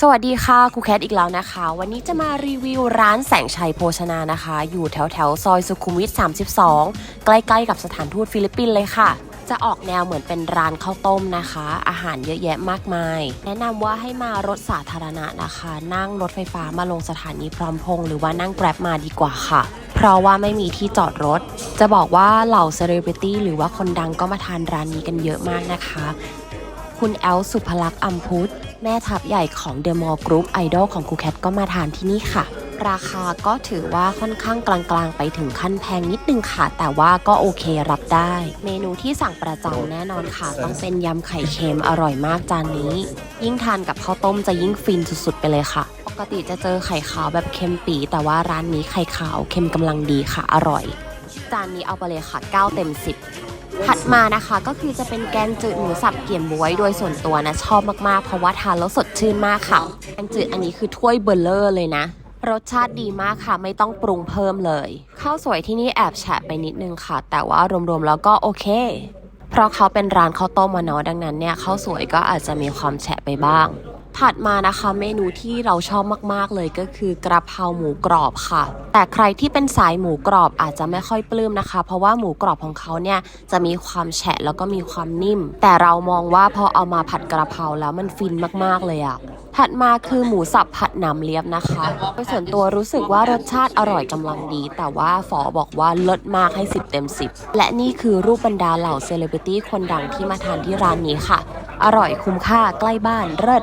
สวัสดีค่ะครูแคทอีกแล้วนะคะ วันนี้จะมารีวิวร้านแสงชัยโภชนานะคะ อยู่แถวแถวซอยสุขุมวิท 32 ใกล้ๆกับสถานทูตฟิลิปปินส์เลยค่ะ จะออกแนวเหมือนเป็นร้านข้าวต้มนะคะ อาหารเยอะแยะมากมาย แนะนำว่าให้มารถสาธารณะนะคะ นั่งรถไฟฟ้ามาลงสถานีพร้อมพงษ์หรือว่านั่งแกร็บมาดีกว่าค่ะเพราะว่าไม่มีที่จอดรถ จะบอกว่าเหล่าเซเลบริตี้หรือว่าคนดังก็มาทานร้านนี้กันเยอะมากนะคะ คุณแอลสุภลักษณ์อัมพุทธแม่ทัพใหญ่ของเดอะมอลล์กรุ๊ปไอดอลของครูแคทก็มาทานที่นี่ค่ะ ราคาก็ถือว่าค่อนข้างกลางๆ ไปถึงขั้นแพงนิดนึงค่ะ แต่ว่าก็โอเครับได้ เมนูที่สั่งประจำแน่นอนค่ะ ต้องเป็นยำไข่เค็มอร่อยมากจานนี้ ยิ่งทานกับข้าวต้มจะยิ่งฟินสุดๆ ไปเลยค่ะ ปกติจะเจอไข่ขาวแบบเค็มปี แต่ว่าร้านนี้ไข่ขาวเค็มกำลังดีค่ะอร่อย จานนี้เอาไปเลยค่ะ 9 เต็ม 10 ถัดมานะคะก็คือจะเป็นแกงจืดหมูสับเกี่ยมบวยโดยส่วนตัวนะชอบมากๆ เพราะว่าทานแล้วสดชื่นมากค่ะแกงจืดอันนี้คือถ้วยเบลเลอร์เลยนะรสชาติดีมากค่ะ ไม่ต้องปรุงเพิ่มเลยข้าวสวยที่นี่แอบแฉะไปนิดนึงค่ะ แต่ว่ารวมๆแล้วก็โอเค เพราะเขาเป็นร้านข้าวต้มมาเนาะดังนั้นเนี่ยข้าวสวยก็อาจจะมีความแฉะไปบ้าง ถัดมานะคะเมนูที่เราชอบมากๆเลยก็คือกระเพราหมูกรอบค่ะ แต่ใครที่เป็นสายหมูกรอบอาจจะไม่ค่อยปลื้มนะคะ เพราะว่าหมูกรอบของเขาเนี่ยจะมีความแฉะแล้วก็มีความนิ่ม แต่เรามองว่าพอเอามาผัดกระเพราแล้วมันฟินมากๆเลยอะถัดมาคือหมูสับผัดหนำเลียบนะคะโดยส่วนตัวรู้สึกว่ารสชาติอร่อยกำลังดี แต่ว่าฝอบอกว่าเลิศมากให้ 10 เต็ม 10 และนี่คือรูปบรรดาเหล่าเซเลบริตี้คนดังที่มาทานที่ร้านนี้ค่ะ อร่อยคุ้มค่าใกล้บ้านเลิศ